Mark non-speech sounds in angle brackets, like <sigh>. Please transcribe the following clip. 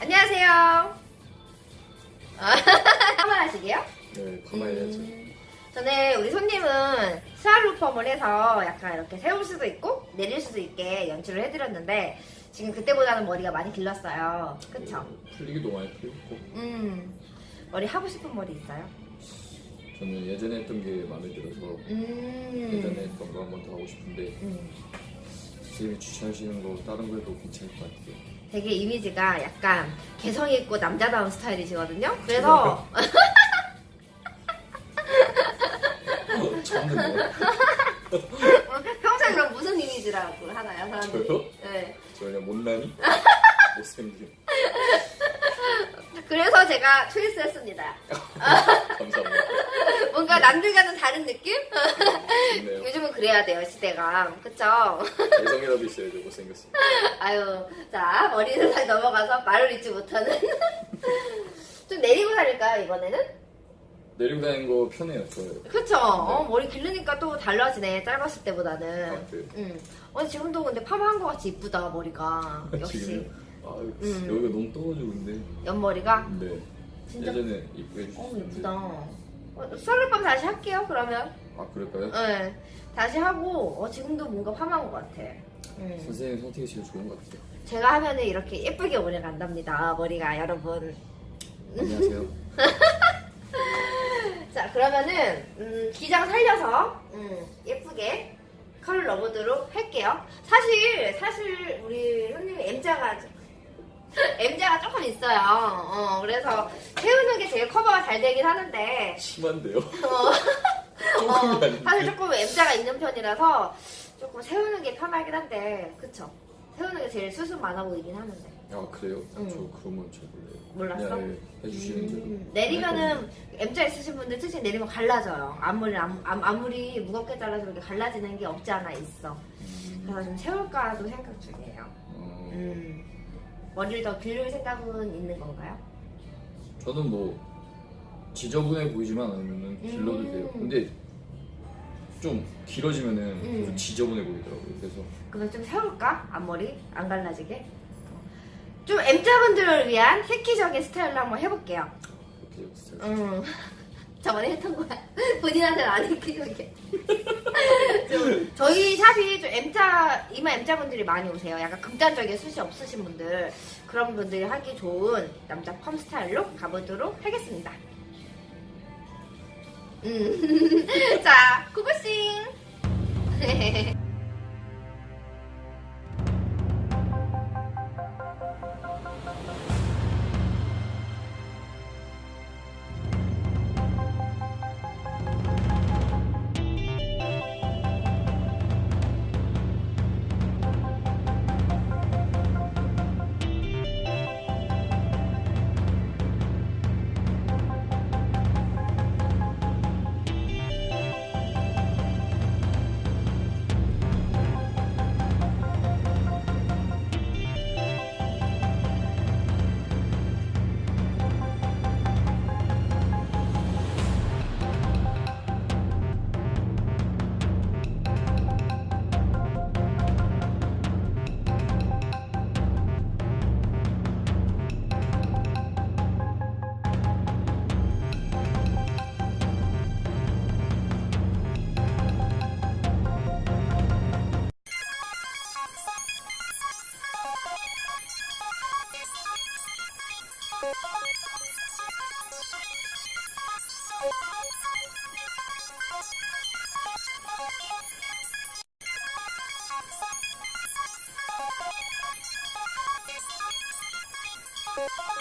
안녕하세요. 아, <laughs> 한번 하시게요? 네, 가만히 해야지. 음, 저는 우리 손님은 스알루펌을 해서 약간 이렇게 세울 수도 있고 내릴 수도 있게 연출을 해드렸는데 지금 그때보다는 머리가 많이 길렀어요. 그쵸? 네, 풀리기도 많이 풀렸고 음, 머리 하고 싶은 머리 있어요? 저는 예전에 했던 게 마음에 들어서 음, 예전에 했던 거 한 번 더 하고 싶은데 음, 선생님이 추천하시는 거 다른 거 해도 괜찮을 것 같아요. 되게 이미지가 약간 개성 있고 남자다운 스타일이시거든요. 그래서 처음 듣는 거 평소에 그럼 무슨 이미지라고 하나요, 사람들이? 저요? 네. 저 그냥 못난이? <laughs> 못생김. 그래서 제가 초이스했습니다. <laughs> 감사합니다. <laughs> 뭔가 남들과는 다른 느낌? 좋네요. 요즘은 그래야 돼요, 시대가. 그쵸? 개성이라도 있어야죠, 못생겼어. 아유, 자, 머리를 다시 넘어가서 말을 잊지 못하는. <laughs> 좀 내리고 다닐까요, 이번에는? 내리고 다니는 거 편해요, 저요. 그쵸? 어, 머리 기르니까 또 달라지네, 짧았을 때보다는. 아, 그래요? 응. 어, 지금도 근데 파마한 것 같이 이쁘다, 머리가. <laughs> 역시. 지금 아, 음. 여기가 너무 떠가지고 근데. 옆머리가? 네. 진짜? 예전에 이쁘게 어, 해주셨는데. 예쁘다. 어, 썰을밤 다시 할게요, 그러면. 아, 그럴까요? 네. 다시 하고, 어, 지금도 뭔가 파마한 것 같아. 음. 선생님 선택이 제일 좋은 것 같아요. 제가 하면은 이렇게 예쁘게 오래 간답니다, 머리가, 여러분. 안녕하세요. <laughs> 자, 그러면은, 음, 기장 살려서, 음, 예쁘게 컬을 넣어보도록 할게요. 사실, 사실, 우리 손님이 M자가, <laughs> M자가 조금 있어요. 어, 그래서 세우는 게 제일 커버가 잘 되긴 하는데, 심한데요? 어, 조금이 <laughs> 어, 아닌데. 사실 조금 M자가 있는 편이라서 조금 세우는 게 편하긴 한데, 그쵸? 세우는 게 제일 수습 많아 보이긴 하는데. 아 그래요? 응. 저 그런 건잘 몰라요. 몰랐어? 그냥 예, 해주시는 대로. 음, 내리면은 M자 있으신 분들 특히 내리면 갈라져요. 아무리 아, 아무리 무겁게 잘라서 이렇게 갈라지는 게 없지 않아 있어. 음, 그래서 좀 세울까도 생각 중이에요. 어, 음, 머리를 더 길릴 생각은 있는 건가요? 저는 뭐 지저분해 보이지만 않으면 길러도 음. 돼요. 근데 좀 길어지면은 음. 계속 지저분해 보이더라고요. 그래서 그러면 좀 세울까? 앞머리 안 갈라지게. 좀 M자분들을 위한 획기적인 스타일로 한번 해볼게요. 이렇게 스타일. 음. <laughs> 저번에 했던 거야. <laughs> 본인한테는 안 획기적이게. <laughs> 좀 저희 샵이 좀 M자 이마 M자 분들이 많이 오세요. 약간 극단적인 숱이 없으신 분들 그런 분들이 하기 좋은 남자 펌 스타일로 가보도록 하겠습니다. 음. <laughs> 자, 고고싱. <laughs> you